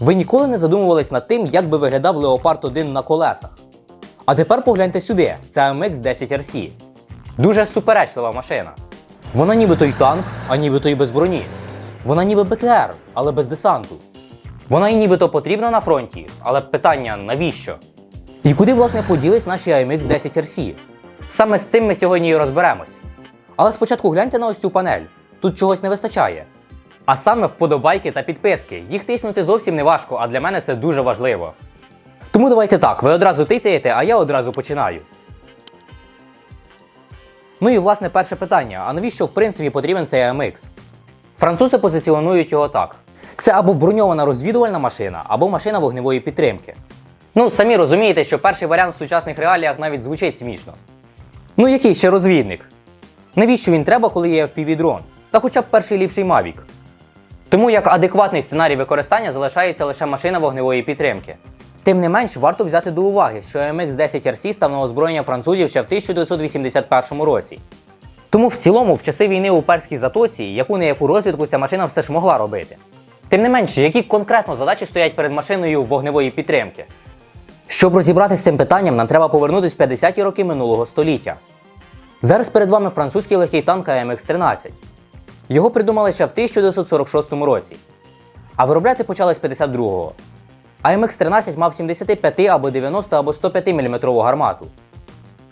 Ви ніколи не задумувались над тим, як би виглядав Leopard 1 на колесах. А тепер погляньте сюди, це AMX 10 RC. Дуже суперечлива машина. Вона нібито й танк, а нібито й без броні. Вона ніби БТР, але без десанту. Вона і нібито потрібна на фронті, але питання навіщо? І куди, власне, поділись наші AMX 10 RC? Саме з цим ми сьогодні і розберемось. Але спочатку гляньте на ось цю панель. Тут чогось не вистачає. А саме вподобайки та підписки. Їх тиснути зовсім не важко, а для мене це дуже важливо. Тому давайте так, ви одразу тисяєте, а я одразу починаю. Ну і власне перше питання: а навіщо в принципі потрібен цей AMX? Французи позиціонують його так: це або броньована розвідувальна машина, або машина вогневої підтримки. Ну, самі розумієте, що перший варіант в сучасних реаліях навіть звучить смішно. Ну, який ще розвідник? Навіщо він треба, коли є FPV-дрон? Та хоча б перший ліпший Mavic. Тому як адекватний сценарій використання залишається лише машина вогневої підтримки. Тим не менш, варто взяти до уваги, що MX-10 RC став на озброєння французів ще в 1981 році. Тому в цілому, в часи війни у перській затоці, яку не яку розвідку ця машина все ж могла робити. Тим не менше, які конкретно задачі стоять перед машиною вогневої підтримки? Щоб розібратися з цим питанням, нам треба повернутися в 50-ті роки минулого століття. Зараз перед вами французький легкий танк АМХ-13. Його придумали ще в 1946 році. А виробляти почали з 52-го. АМХ-13 мав 75 або 90 або 105 мм гармату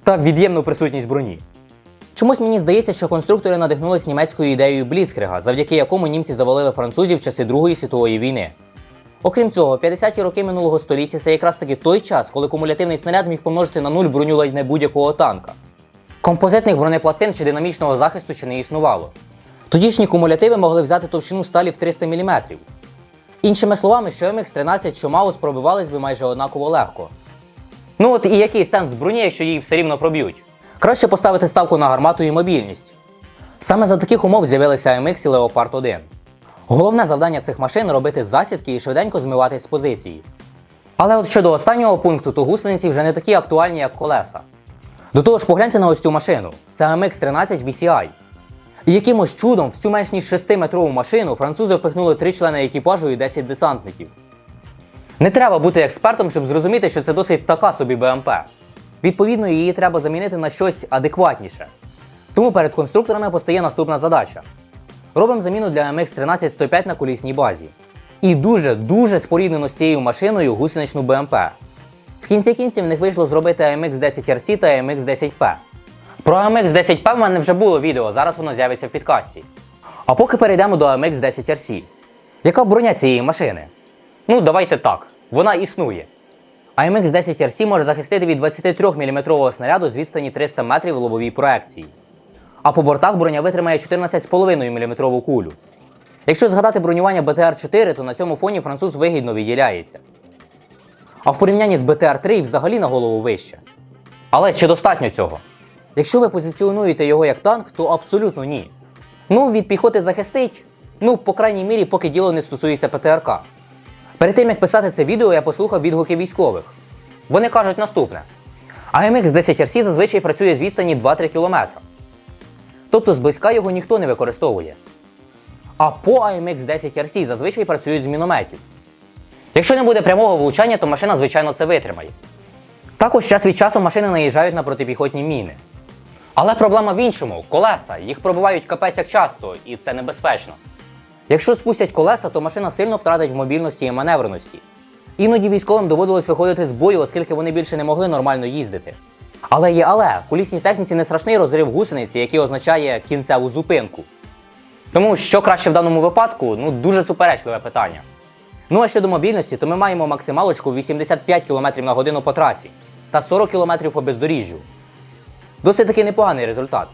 та від'ємну присутність броні. Чомусь мені здається, що конструктори надихнулись німецькою ідеєю Бліцкрига, завдяки якому німці завалили французів в часи Другої світової війни. Окрім цього, 50-ті роки минулого століття це якраз таки той час, коли кумулятивний снаряд міг помножити на нуль броню ледь не будь-якого танка. Композитних бронепластин чи динамічного захисту ще не існувало. Тодішні кумулятиви могли взяти товщину сталі в 300 мм. Іншими словами, що MX-13, що Маус би майже однаково легко. Ну от і який сенс броні, якщо її все рівно проб'ють? Краще поставити ставку на гармату і мобільність. Саме за таких умов з'явилися MX і Leopard 1. Головне завдання цих машин робити засідки і швиденько змиватись з позиції. Але от щодо останнього пункту, то гусениці вже не такі актуальні, як колеса. До того ж, погляньте на ось цю машину. Це MX-13 VCI. Якимось чудом в цю менш ніж 6-метрову машину французи впихнули 3 члени екіпажу і 10 десантників. Не треба бути експертом, щоб зрозуміти, що це досить така собі БМП. Відповідно, її треба замінити на щось адекватніше. Тому перед конструкторами постає наступна задача. Робимо заміну для MX-13 105 на колісній базі. І дуже-дуже споріднено з цією машиною гусеничну БМП. В кінці кінців в них вийшло зробити AMX-10 RC та AMX-10P. Про AMX-10P в мене вже було відео, зараз воно з'явиться в підкасті. А поки перейдемо до AMX-10 RC. Яка броня цієї машини? Ну, давайте так, вона існує. AMX-10 RC може захистити від 23 мм снаряду з відстані 300 метрів в лобовій проекції. А по бортах броня витримає 14,5 мм кулю. Якщо згадати бронювання БТР-4, то на цьому фоні француз вигідно відділяється. А в порівнянні з БТР-3 взагалі на голову вище. Але чи достатньо цього? Якщо ви позиціонуєте його як танк, то абсолютно ні. Ну, від піхоти захистить, ну, по крайній мірі, поки діло не стосується ПТРК. Перед тим як писати це відео, я послухав відгуки військових. Вони кажуть наступне: AMX 10 RC зазвичай працює з відстані 2-3 км. Тобто зблизька його ніхто не використовує. А по AMX 10 RC зазвичай працюють з мінометів. Якщо не буде прямого влучання, то машина, звичайно, це витримає. Також час від часу машини наїжджають на протипіхотні міни. Але проблема в іншому колеса. Їх пробивають капець як часто, і це небезпечно. Якщо спустять колеса, то машина сильно втратить в мобільності і маневреності. Іноді військовим доводилось виходити з бою, оскільки вони більше не могли нормально їздити. Але є але, в колісній техніці не страшний розрив гусениці, який означає кінцеву зупинку. Тому що краще в даному випадку, ну дуже суперечливе питання. Ну а щодо мобільності, то ми маємо максималочку 85 км на годину по трасі та 40 км по бездоріжжю. Досить таки непоганий результат.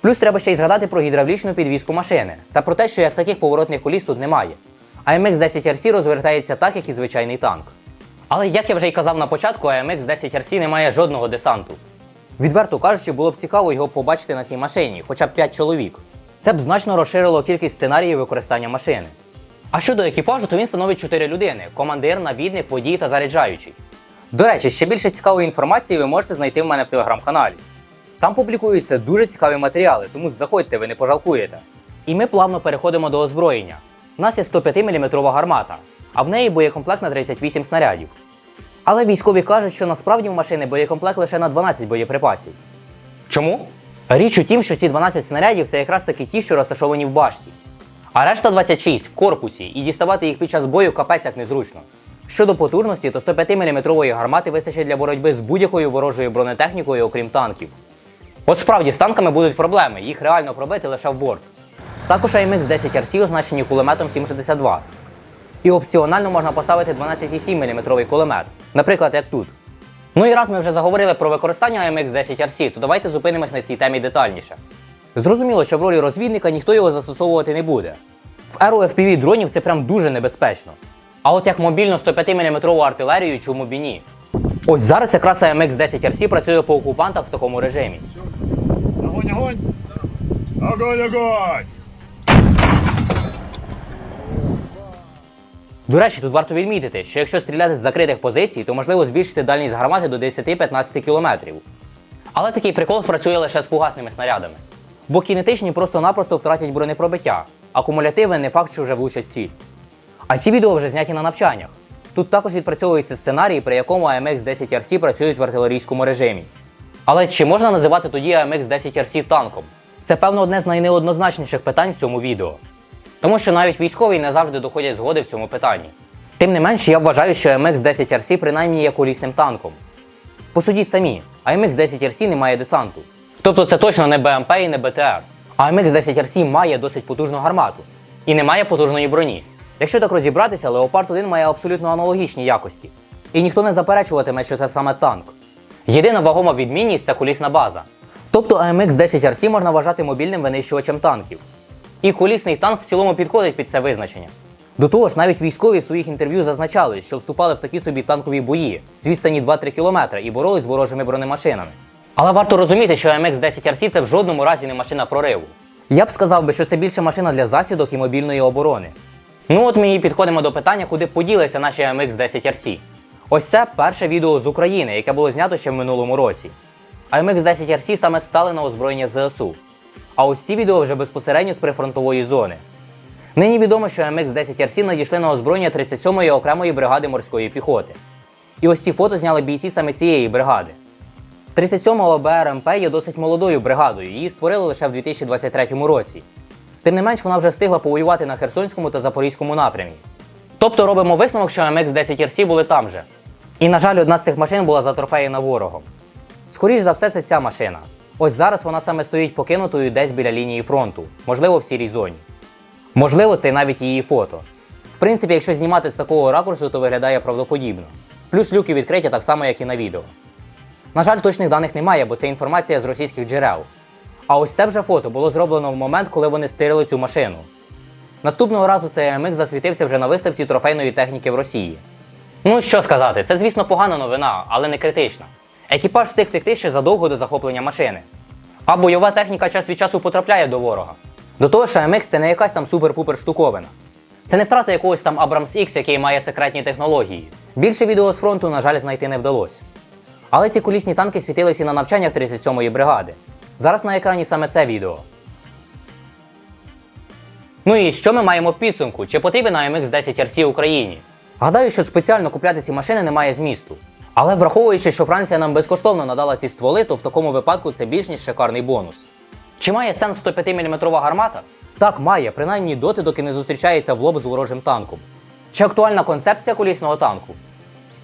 Плюс треба ще й згадати про гідравлічну підвізку машини та про те, що як таких поворотних коліс тут немає. А MX 10 RC розвертається так, як і звичайний танк. Але як я вже й казав на початку, AMX 10 RC не має жодного десанту. Відверто кажучи, було б цікаво його побачити на цій машині, хоча б 5 чоловік. Це б значно розширило кількість сценаріїв використання машини. А щодо екіпажу, то він становить 4 людини: командир, навідник, водій та заряджаючий. До речі, ще більше цікавої інформації ви можете знайти в мене в телеграм-каналі. Там публікуються дуже цікаві матеріали, тому заходьте, ви не пожалкуєте. І ми плавно переходимо до озброєння. У нас є 105 мм гармата. а в неї боєкомплект на 38 снарядів. Але військові кажуть, що насправді в машини боєкомплект лише на 12 боєприпасів. Чому? Річ у тім, що ці 12 снарядів це якраз таки ті, що розташовані в башті. А решта 26 в корпусі, і діставати їх під час бою капець як незручно. Щодо потужності, то 105-мм гармати вистачить для боротьби з будь-якою ворожою бронетехнікою, окрім танків. От справді з танками будуть проблеми, їх реально пробити лише в борт. Також AMX 10 RC означені кулеметом 762. І опціонально можна поставити 12,7 мм кулемет, наприклад, як тут. Ну і раз ми вже заговорили про використання AMX 10 RC, то давайте зупинимось на цій темі детальніше. Зрозуміло, що в ролі розвідника ніхто його застосовувати не буде. В еру FPV дронів це прям дуже небезпечно. А от як мобільну 105 мм артилерію, чому б і ні? Ось зараз якраз AMX 10 RC працює по окупантах в такому режимі. Огонь, огонь! Огонь, огонь! До речі, тут варто відмітити, що якщо стріляти з закритих позицій, то можливо збільшити дальність гармати до 10-15 км. Але такий прикол спрацює лише з фугасними снарядами. Бо кінетичні просто-напросто втратять бронепробиття, а кумулятиви не факт, що вже влучать ціль. А ці відео вже зняті на навчаннях. Тут також відпрацьовується сценарій, при якому AMX 10 RC працюють в артилерійському режимі. Але чи можна називати тоді AMX 10 RC танком? Це певно одне з найнеоднозначніших питань в цьому відео. Тому що навіть військові не завжди доходять згоди в цьому питанні. Тим не менш, я вважаю, що MX 10 RC принаймні є колісним танком. Посудіть самі, AMX 10 RC не має десанту. Тобто це точно не БМП і не БТР. А MX 10 RC має досить потужну гармату і не має потужної броні. Якщо так розібратися, Leopard 1 має абсолютно аналогічні якості. І ніхто не заперечуватиме, що це саме танк. Єдина вагома відмінність це колісна база. Тобто AMX 10 RC можна вважати мобільним винищувачем танків. І колісний танк в цілому підходить під це визначення. До того ж, навіть військові в своїх інтерв'ю зазначали, що вступали в такі собі танкові бої з відстані 2-3 км і боролись з ворожими бронемашинами. Але варто розуміти, що MX 10 RC це в жодному разі не машина прориву. Я б сказав би, що це більше машина для засідок і мобільної оборони. Ну от ми і підходимо до питання, куди поділися наші MX 10 RC. Ось це перше відео з України, яке було знято ще в минулому році. AMX 10 RC саме стали на озброєння ЗСУ. А ось ці відео вже безпосередньо з прифронтової зони. Нині відомо, що MX 10 RC надійшли на озброєння 37-ї окремої бригади морської піхоти. І ось ці фото зняли бійці саме цієї бригади. 37 ОБРМП є досить молодою бригадою, її створили лише в 2023 році. Тим не менш, вона вже встигла повоювати на Херсонському та Запорізькому напрямі. Тобто робимо висновок, що MX 10 RC були там же. І, на жаль, одна з цих машин була затрофеєна ворогом. Скоріш за все, це ця машина. Ось зараз вона саме стоїть покинутою десь біля лінії фронту, можливо, в сірій зоні. Можливо, це навіть її фото. В принципі, якщо знімати з такого ракурсу, то виглядає правдоподібно. Плюс люки відкриті так само, як і на відео. На жаль, точних даних немає, бо це інформація з російських джерел. А ось це вже фото було зроблено в момент, коли вони стирили цю машину. Наступного разу цей AMX засвітився вже на виставці трофейної техніки в Росії. Ну що сказати, це звісно погана новина, але не критична. Екіпаж встиг втекти ще задовго до захоплення машини. А бойова техніка час від часу потрапляє до ворога. До того ж, AMX це не якась там супер-пупер штуковина. Це не втрата якогось там Abrams X, який має секретні технології. Більше відео з фронту, на жаль, знайти не вдалося. Але ці колісні танки світилися на навчаннях 37-ї бригади. Зараз на екрані саме це відео. Ну і що ми маємо в підсумку? Чи потрібен AMX 10 RC Україні? Гадаю, що спеціально купляти ці машини немає змісту. Але враховуючи, що Франція нам безкоштовно надала ці стволи, то в такому випадку це більш ніж шикарний бонус. Чи має сенс 105 мм гармата? Так, має, принаймні доти, доки не зустрічається в лоб з ворожим танком. Чи актуальна концепція колісного танку?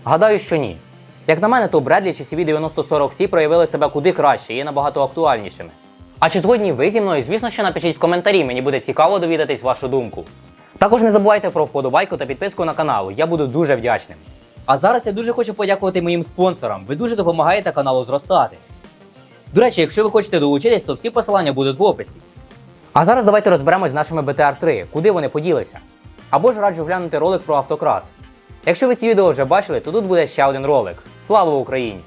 Гадаю, що ні. Як на мене, то Бредлі чи CV9040C проявили себе куди краще і є набагато актуальнішими. А чи згодні ви зі мною? Звісно, що напишіть в коментарі, мені буде цікаво довідатись вашу думку. Також не забувайте про вподобайку та підписку на канал, я буду дуже вдячним. А зараз я дуже хочу подякувати моїм спонсорам. Ви дуже допомагаєте каналу зростати. До речі, якщо ви хочете долучитись, то всі посилання будуть в описі. А зараз давайте розберемось з нашими BTR-3, куди вони поділися. Або ж раджу глянути ролик про автокрас. Якщо ви ці відео вже бачили, то тут буде ще один ролик. Слава Україні!